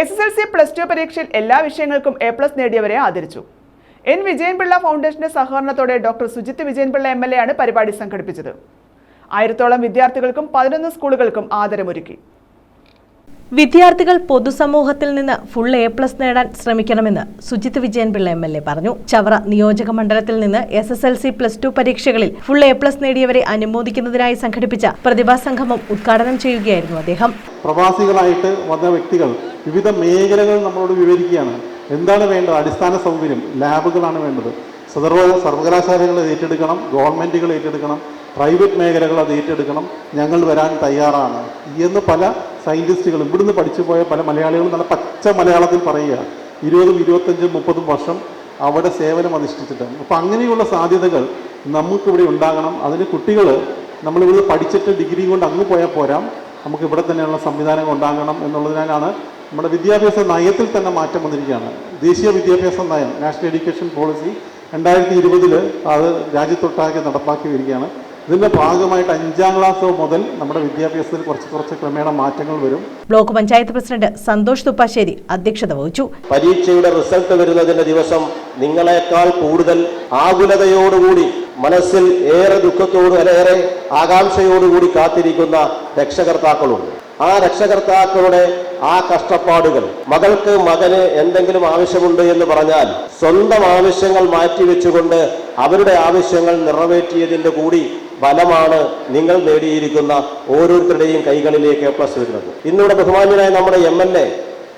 S S L C plus two പരീക്ഷയിൽ എല്ലാ വിഷയങ്ങൾക്കും എ പ്ലസ് നേടിയവരെ ആദരിച്ചു. എൻ വിജയൻപിള്ള ഫൗണ്ടേഷന്റെ സഹകരണത്തോടെ doctor Sujith Vijayanpillai M L A ആണ് പരിപാടി സംഘടിപ്പിച്ചത്. ആയിരത്തോളം വിദ്യാർത്ഥികൾക്കും പതിനൊന്ന് സ്കൂളുകൾക്കും ആദരമൊരുക്കി. വിദ്യാർത്ഥികൾ പൊതുസമൂഹത്തിൽ നിന്ന് ഫുൾ എ പ്ലസ് നേടാൻ ശ്രമിക്കണമെന്ന് Sujith Vijayanpillai M L A പറഞ്ഞു. ചവറ നിയോജക മണ്ഡലത്തിൽ നിന്ന് S S L C plus two പരീക്ഷകളിൽ ഫുൾ എ പ്ലസ് നേടിയവരെ അനുമോദിക്കുന്നതിനായി സംഘടിപ്പിച്ച പ്രതിഭാ സംഗമം ഉദ്ഘാടനം ചെയ്യുകയായിരുന്നു അദ്ദേഹം. പ്രവാസികളായിട്ട് വന്ന വ്യക്തികൾ വിവിധ മേഖലകൾ നമ്മളോട് വിവരിക്കുകയാണ്. എന്താണ് വേണ്ടത്? അടിസ്ഥാന സൗകര്യം ലാബുകളാണ് വേണ്ടത്. സർവ സർവകലാശാലകൾ ഏറ്റെടുക്കണം ഗവൺമെന്റുകൾ ഏറ്റെടുക്കണം പ്രൈവറ്റ് മേഖലകൾ അത് ഏറ്റെടുക്കണം ഞങ്ങൾ വരാൻ തയ്യാറാണ് എന്ന് പല സയന്റിസ്റ്റുകളും ഇവിടുന്ന് പഠിച്ചു പോയ പല മലയാളികളും നല്ല പച്ച മലയാളത്തിൽ പറയുക ഇരുപതും ഇരുപത്തഞ്ചും മുപ്പതും വർഷം അവിടെ സേവനം അനുഷ്ഠിച്ചിട്ട് അപ്പം അങ്ങനെയുള്ള സാധ്യതകൾ നമുക്കിവിടെ ഉണ്ടാകണം. അതിന് കുട്ടികൾ നമ്മളിവിടെ പഠിച്ചിട്ട് ഡിഗ്രി കൊണ്ട് അങ്ങ് പോയാൽ പോരാം. നമുക്ക് ഇവിടെ തന്നെയുള്ള സംവിധാനങ്ങൾ ഉണ്ടാകണം എന്നുള്ളതിനാലാണ് നമ്മുടെ വിദ്യാഭ്യാസ നയത്തിൽ തന്നെ മാറ്റം വന്നിരിക്കുകയാണ്. ദേശീയ വിദ്യാഭ്യാസ നയം നാഷണൽ എഡ്യൂക്കേഷൻ പോളിസി രണ്ടായിരത്തി ഇരുപതിൽ അത് രാജ്യത്തൊട്ടാകെ നടപ്പാക്കി വരികയാണ് ഇതിന്റെ ഭാഗമായിട്ട് അഞ്ചാം ക്ലാസ് മുതൽ നമ്മുടെ വിദ്യാഭ്യാസത്തിൽ കുറച്ച് കുറച്ച് ക്രമേണ മാറ്റങ്ങൾ വരും. ബ്ലോക്ക് പഞ്ചായത്ത് പ്രസിഡന്റ് സന്തോഷ് തുപ്പാശ്ശേരി അധ്യക്ഷത വഹിച്ചു. പരീക്ഷയുടെ റിസൾട്ട് വരുന്നതിന്റെ ദിവസം നിങ്ങളെക്കാൾ കൂടുതൽ ആകുലതയോടുകൂടി മനസ്സിൽ ഏറെ ദുഃഖത്തോടും ഏറെ ആകാംക്ഷയോടുകൂടി കാത്തിരിക്കുന്ന രക്ഷകർത്താക്കളുണ്ട്. ആ രക്ഷകർത്താക്കളുടെ ആ കഷ്ടപ്പാടുകൾ. മകൾക്ക് മകന് എന്തെങ്കിലും ആവശ്യമുണ്ട് എന്ന് പറഞ്ഞാൽ സ്വന്തം ആവശ്യങ്ങൾ മാറ്റിവെച്ചുകൊണ്ട് അവരുടെ ആവശ്യങ്ങൾ നിറവേറ്റിയതിന്റെ കൂടി ഫലമാണ് നിങ്ങൾ നേടിയിരിക്കുന്ന ഓരോരുത്തരുടെയും കൈകളിലേക്ക് പ്ലസ് വരുന്നത്. ഇന്നിവിടെ ബഹുമാന്യനായ നമ്മുടെ എം എൽ എ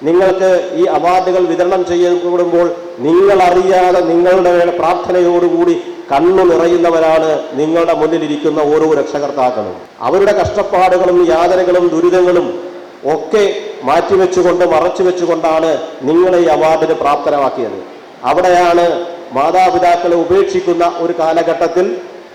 നിങ്ങൾക്ക് ഈ അവാർഡുകൾ വിതരണം ചെയ്യപ്പെടുമ്പോൾ നിങ്ങൾ അറിയാതെ നിങ്ങളുടെ പ്രാർത്ഥനയോടുകൂടി കണ്ണു നിറയുന്നവരാണ് നിങ്ങളുടെ മുന്നിലിരിക്കുന്ന ഓരോ രക്ഷകർത്താക്കളും. അവരുടെ കഷ്ടപ്പാടുകളും യാതനകളും ദുരിതങ്ങളും ഒക്കെ മാറ്റിവെച്ചുകൊണ്ട് മറച്ചു വെച്ചുകൊണ്ടാണ് നിങ്ങളെ ഈ അവാർഡിന് പ്രാപ്തരാക്കിയത്. അവിടെയാണ് മാതാപിതാക്കളെ ഉപേക്ഷിക്കുന്ന ഒരു കാലഘട്ടത്തിൽ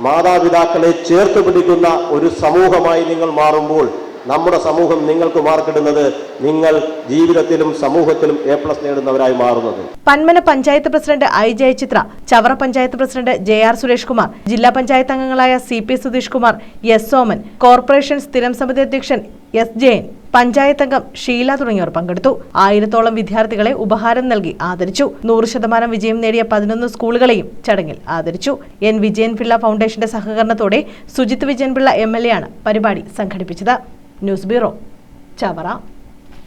മാതാപിതാക്കളെ ചേർത്ത് പിടിക്കുന്ന ഒരു സമൂഹമായി നിങ്ങൾ മാറുമ്പോൾ നമ്മുടെ സമൂഹം നിങ്ങൾക്ക് മാർക്കിടുന്നത് നിങ്ങൾ ജീവിതത്തിലും സമൂഹത്തിലും എ പ്ലസ് നേടുന്നവരായി മാറുന്നത്. Panmana panchayat president I Jayachitra Chavara panchayat president J R Suresh Kumar ജില്ലാ പഞ്ചായത്ത് അംഗങ്ങളായ C P Sudheesh Kumar S Soman corporation സ്ഥിരം സമിതി അധ്യക്ഷൻ എസ് ജയൻ പഞ്ചായത്ത് അംഗം ഷീല തുടങ്ങിയവർ പങ്കെടുത്തു. ആയിരത്തോളം വിദ്യാർത്ഥികളെ ഉപഹാരം നൽകി ആദരിച്ചു. നൂറ് ശതമാനം വിജയം നേടിയ പതിനൊന്ന് സ്കൂളുകളെയും ചടങ്ങിൽ ആദരിച്ചു. എൻ വിജയൻ പിള്ള ഫൗണ്ടേഷന്റെ സഹകരണത്തോടെ Sujith Vijayan Pillai M L A ആണ് പരിപാടി സംഘടിപ്പിച്ചത്. News bureau Chavara.